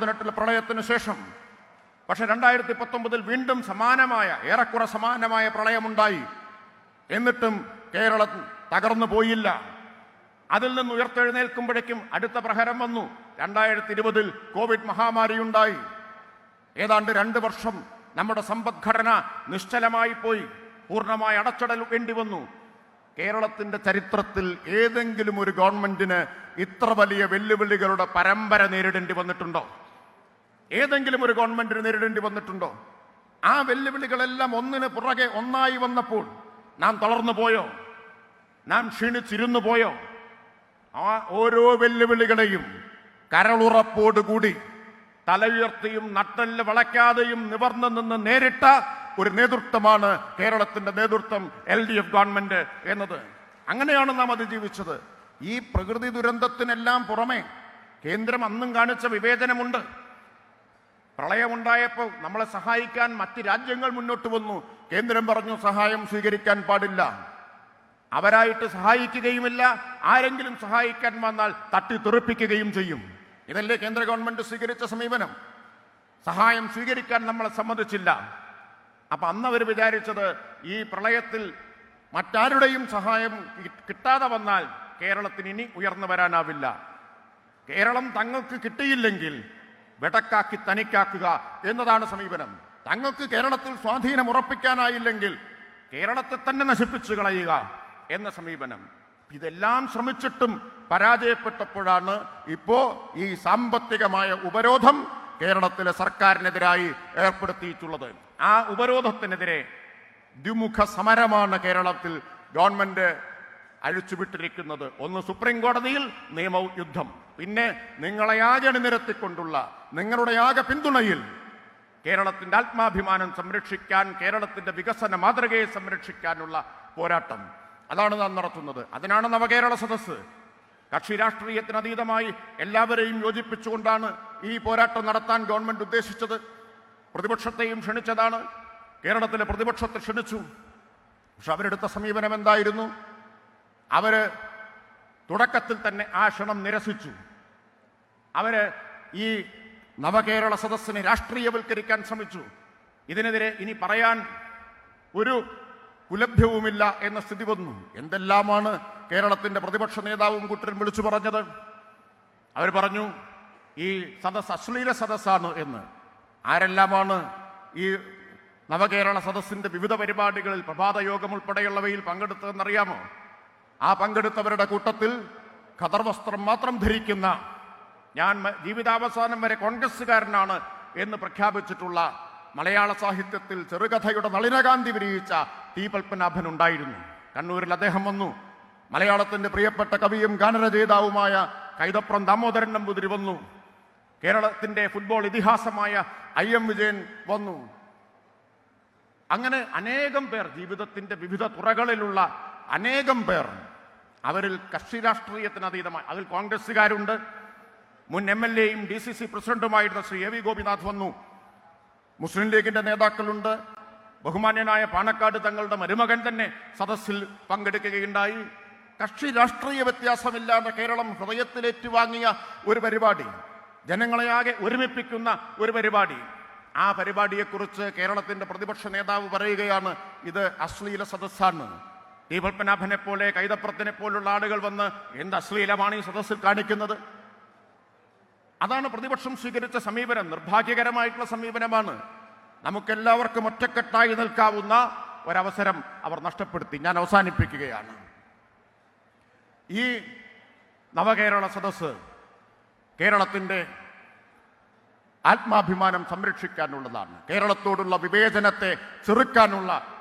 പതിനെട്ടിലെ പ്രളയത്തിന് ശേഷം. പക്ഷെ രണ്ടായിരത്തി പത്തൊമ്പതിൽ വീണ്ടും സമാനമായ ഏറെക്കുറെ സമാനമായ പ്രളയമുണ്ടായി. എന്നിട്ടും കേരളം തകർന്നു പോയില്ല. അതിൽ നിന്ന് ഉയർത്തെഴുന്നേൽക്കുമ്പോഴേക്കും അടുത്ത പ്രഹരം വന്നു. രണ്ടായിരത്തി ഇരുപതിൽ കോവിഡ് മഹാമാരി ഉണ്ടായി ഏതാണ്ട് രണ്ട് വർഷം നമ്മുടെ സമ്പദ്ഘടന നിശ്ചലമായി പോയി. പൂർണമായി അടച്ചിടൽ വേണ്ടി വന്നു. കേരളത്തിന്റെ ചരിത്രത്തിൽ ഏതെങ്കിലും ഒരു ഗവൺമെന്റിന് ഇത്ര വലിയ വെല്ലുവിളികളുടെ പരമ്പര നേരിടേണ്ടി വന്നിട്ടുണ്ടോ? ഏതെങ്കിലും ഒരു ഗവൺമെന്റിന് നേരിടേണ്ടി വന്നിട്ടുണ്ടോ? ആ വെല്ലുവിളികളെല്ലാം ഒന്നിന് പുറകെ ഒന്നായി വന്നപ്പോൾ നാം തളർന്നു പോയോ? നാം ക്ഷീണിച്ചിരുന്നു പോയോ? ആ ഓരോ വെല്ലുവിളികളെയും കരളുറപ്പോടുകൂടി തലയുയർത്തിയും നട്ടൽ വളയ്ക്കാതെയും നിവർന്നു നിന്ന് നേരിട്ട ഒരു നേതൃത്വമാണ് കേരളത്തിന്റെ നേതൃത്വം എൽ ഡി എഫ് ഗവൺമെന്റ് എന്നത്. അങ്ങനെയാണ് നാം അതിജീവിച്ചത്. ഈ പ്രകൃതി ദുരന്തത്തിനെല്ലാം പുറമെ കേന്ദ്രം അന്നും കാണിച്ച വിവേചനമുണ്ട്. പ്രളയമുണ്ടായപ്പോൾ നമ്മളെ സഹായിക്കാൻ മറ്റ് രാജ്യങ്ങൾ മുന്നോട്ട് വന്നു. കേന്ദ്രം പറഞ്ഞു സഹായം സ്വീകരിക്കാൻ പാടില്ല. അവരായിട്ട് സഹായിക്കുകയുമില്ല. ആരെങ്കിലും സഹായിക്കാൻ വന്നാൽ തട്ടി തെറിപ്പിക്കുകയും ചെയ്യും. ഇതല്ലേ കേന്ദ്ര ഗവൺമെന്റ് സ്വീകരിച്ച സമീപനം? സഹായം സ്വീകരിക്കാൻ നമ്മളെ സമ്മതിച്ചില്ല. അപ്പൊ അന്നവർ വിചാരിച്ചത് ഈ പ്രളയത്തിൽ മറ്റാരുടെയും സഹായം കിട്ടാതെ വന്നാൽ കേരളത്തിന് ഇനി ഉയർന്നു വരാനാവില്ല. കേരളം തങ്ങൾക്ക് കിട്ടിയില്ലെങ്കിൽ വെടക്കാക്കി തനിക്കാക്കുക എന്നതാണ് സമീപനം. തങ്ങൾക്ക് കേരളത്തിൽ സ്വാധീനം ഉറപ്പിക്കാനായില്ലെങ്കിൽ കേരളത്തെ തന്നെ നശിപ്പിച്ചു കളയുക എന്ന സമീപനം. ഇതെല്ലാം ശ്രമിച്ചിട്ടും പരാജയപ്പെട്ടപ്പോഴാണ് ഇപ്പോ ഈ സാമ്പത്തികമായ ഉപരോധം കേരളത്തിലെ സർക്കാരിനെതിരായി ഏർപ്പെടുത്തിയിട്ടുള്ളത്. ആ ഉപരോധത്തിനെതിരെ ദ്വിമുഖ സമരമാണ് കേരളത്തിൽ ഗവൺമെന്റ് അഴിച്ചുവിട്ടിരിക്കുന്നത്. ഒന്ന് സുപ്രീം കോടതിയിൽ നിയമ യുദ്ധം. പിന്നെ നിങ്ങളെ ആകെ അണിനിരത്തിക്കൊണ്ടുള്ള നിങ്ങളുടെ ആകെ പിന്തുണയിൽ കേരളത്തിന്റെ ആത്മാഭിമാനം സംരക്ഷിക്കാൻ കേരളത്തിന്റെ വികസന മാതൃകയെ സംരക്ഷിക്കാനുള്ള പോരാട്ടം. അതാണ് നാം നടത്തുന്നത്. അതിനാണ് നവകേരള സദസ്സ്. കക്ഷി രാഷ്ട്രീയത്തിന് അതീതമായി എല്ലാവരെയും യോജിപ്പിച്ചുകൊണ്ടാണ് ഈ പോരാട്ടം നടത്താൻ ഗവൺമെന്റ് ഉദ്ദേശിച്ചത്. പ്രതിപക്ഷത്തെയും ക്ഷണിച്ചതാണ്. കേരളത്തിലെ പ്രതിപക്ഷത്തെ ക്ഷണിച്ചു. പക്ഷെ അവരെടുത്ത സമീപനം എന്തായിരുന്നു? അവർ തുടക്കത്തിൽ തന്നെ ആ ക്ഷണം നിരസിച്ചു. അവർ ഈ നവകേരള സദസ്സിനെ രാഷ്ട്രീയവൽക്കരിക്കാൻ ശ്രമിച്ചു. ഇതിനെതിരെ ഇനി പറയാൻ ഒരു കുലഭ്യവുമില്ല എന്ന സ്ഥിതി വന്നു. എന്തെല്ലാമാണ് കേരളത്തിന്റെ പ്രതിപക്ഷ നേതാവും കുട്ടരും വിളിച്ചു പറഞ്ഞത്? അവർ പറഞ്ഞു ഈ സദസ് അശ്ലീല സദസ്സാണ് എന്ന്. ആരെല്ലാമാണ് ഈ നവകേരള സദസ്സിന്റെ വിവിധ പരിപാടികളിൽ പ്രഭാത യോഗം ഉൾപ്പെടെയുള്ളവയിൽ പങ്കെടുത്തതെന്നറിയാമോ? ആ പങ്കെടുത്തവരുടെ കൂട്ടത്തിൽ ഖദർ വസ്ത്രം മാത്രം ധരിക്കുന്ന ഞാൻ ജീവിതാവസാനം വരെ കോൺഗ്രസ്സുകാരനാണ് എന്ന് പ്രഖ്യാപിച്ചിട്ടുള്ള മലയാള സാഹിത്യത്തിൽ ചെറുകഥയുടെ നളിനകാന്തി വിരിയിച്ച ടി പത്മനാഭൻ ഉണ്ടായിരുന്നു. കണ്ണൂരിൽ അദ്ദേഹം വന്നു. മലയാളത്തിന്റെ പ്രിയപ്പെട്ട കവിയും ഗാനരചയിതാവുമായ കൈതപ്രം ദാമോദരൻ നമ്പൂതിരി വന്നു. കേരളത്തിന്റെ ഫുട്ബോൾ ഇതിഹാസമായ ഐ എം വിജയൻ വന്നു. അങ്ങനെ അനേകം പേർ ജീവിതത്തിന്റെ വിവിധ തുറകളിലുള്ള അനേകം പേർ അവരിൽ കക്ഷി രാഷ്ട്രീയത്തിന് അതീതമായി. അതിൽ കോൺഗ്രസ്സുകാരുണ്ട്. മുൻ എം എൽ എയും ഡി സി സി പ്രസിഡന്റുമായിരുന്ന ശ്രീ എ വി ഗോപിനാഥ് വന്നു. മുസ്ലിം ലീഗിന്റെ നേതാക്കളുണ്ട്. ബഹുമാന്യനായ പാണക്കാട് തങ്ങളുടെ മരുമകൻ തന്നെ സദസ്സിൽ പങ്കെടുക്കുകയുണ്ടായി. കക്ഷി രാഷ്ട്രീയ വ്യത്യാസമില്ലാതെ കേരളം ഹൃദയത്തിലേറ്റുവാങ്ങിയ ഒരു പരിപാടി. ജനങ്ങളെ ആകെ ഒരുമിപ്പിക്കുന്ന ഒരു പരിപാടി. ആ പരിപാടിയെക്കുറിച്ച് കേരളത്തിന്റെ പ്രതിപക്ഷ നേതാവ് പറയുകയാണ് ഇത് അശ്ലീല സദസ്സാണ്. ടി പത്മനാഭനെ പോലെ കൈതപ്രത്തിനെ പോലുള്ള ആളുകൾ വന്ന് എന്ത് അശ്ലീലമാണ് ഈ സദസ്സിൽ കാണിക്കുന്നത്? അതാണ് പ്രതിപക്ഷം സ്വീകരിച്ച സമീപനം. നിർഭാഗ്യകരമായിട്ടുള്ള സമീപനമാണ്. നമുക്കെല്ലാവർക്കും ഒറ്റക്കെട്ടായി നിൽക്കാവുന്ന ഒരവസരം അവർ നഷ്ടപ്പെടുത്തി. ഞാൻ അവസാനിപ്പിക്കുകയാണ്. ഈ നവകേരള സദസ്സ് കേരളത്തിന്റെ ആത്മാഭിമാനം സംരക്ഷിക്കാനുള്ളതാണ്. കേരളത്തോടുള്ള വിവേചനത്തെ ചെറുക്കാനുള്ള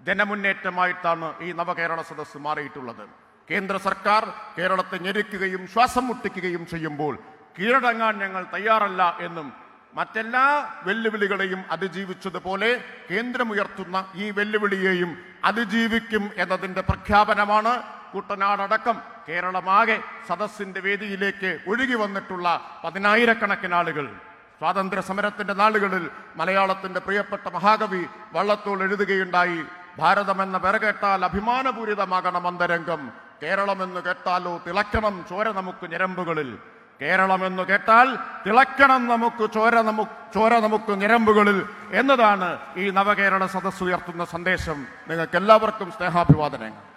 ജനമുന്നേറ്റമായിട്ടാണ് ഈ നവകേരള സദസ്സ് മാറിയിട്ടുള്ളത്. കേന്ദ്ര സർക്കാർ കേരളത്തെ ഞെരുക്കുകയും ശ്വാസം മുട്ടിക്കുകയും ചെയ്യുമ്പോൾ കീഴടങ്ങാൻ ഞങ്ങൾ തയ്യാറല്ല എന്നും മറ്റെല്ലാ വെല്ലുവിളികളെയും അതിജീവിച്ചതുപോലെ കേന്ദ്രമുയർത്തുന്ന ഈ വെല്ലുവിളിയെയും അതിജീവിക്കും എന്നതിന്റെ പ്രഖ്യാപനമാണ് കുട്ടനാടടക്കം കേരളമാകെ സദസ്സിന്റെ വേദിയിലേക്ക് ഒഴുകി വന്നിട്ടുള്ള പതിനായിരക്കണക്കിന് ആളുകൾ. സ്വാതന്ത്ര്യ സമരത്തിന്റെ നാളുകളിൽ മലയാളത്തിന്റെ പ്രിയപ്പെട്ട മഹാകവി വള്ളത്തോൾ എഴുതുകയുണ്ടായി. ഭാരതമെന്ന പേര കേട്ടാൽ അഭിമാനപൂരിതമാകണം അന്തരംഗം കേരളമെന്ന് കേട്ടാലോ തിളക്കണം ചോര നമുക്ക് ഞരമ്പുകളിൽ. കേരളമെന്ന് കേട്ടാൽ തിളക്കണം നമുക്ക് ചോര നമുക്ക് ചോര നമുക്ക് ഞരമ്പുകളിൽ. എന്നതാണ് ഈ നവകേരള സദസ്സ് ഉയർത്തുന്ന സന്ദേശം. നിങ്ങൾക്ക് എല്ലാവർക്കും സ്നേഹാഭിവാദനങ്ങൾ.